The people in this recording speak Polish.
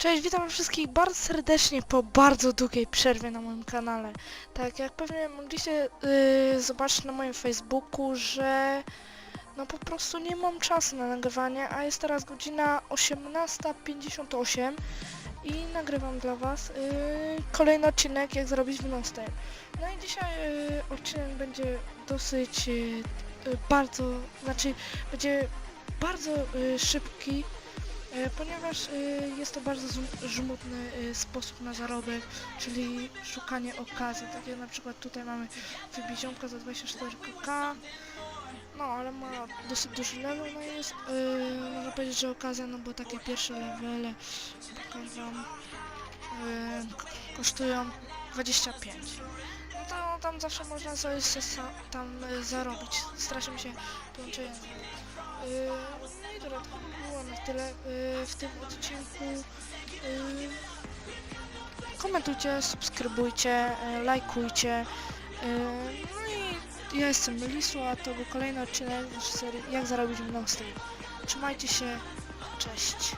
Cześć, witam wszystkich bardzo serdecznie po bardzo długiej przerwie na moim kanale. Tak, jak pewnie mogliście yy, zobaczyć na moim Facebooku, że no po prostu nie mam czasu na nagrywanie, a jest teraz godzina 18.58 i nagrywam dla was yy, kolejny odcinek jak zrobić wnostek. No i dzisiaj yy, odcinek będzie dosyć yy, bardzo, znaczy będzie bardzo yy, szybki, Ponieważ y, jest to bardzo żmudny y, sposób na zarobek, czyli szukanie okazji. Tak jak na przykład tutaj mamy wybiziomka za 24k, no ale ma dosyć duży level, no jest, y, można powiedzieć, że okazja, no bo takie pierwsze levele, pokażę y, k- kosztują 25. No to tam zawsze można sa- tam zarobić. Strasznie mi się połączenie. Yy, no dobra, to by było na tyle yy, w tym odcinku. Yy, komentujcie, subskrybujcie, yy, lajkujcie. No i ja jestem Lisu, a to był kolejny odcinek z serii Jak zarobić mną Trzymajcie się, cześć.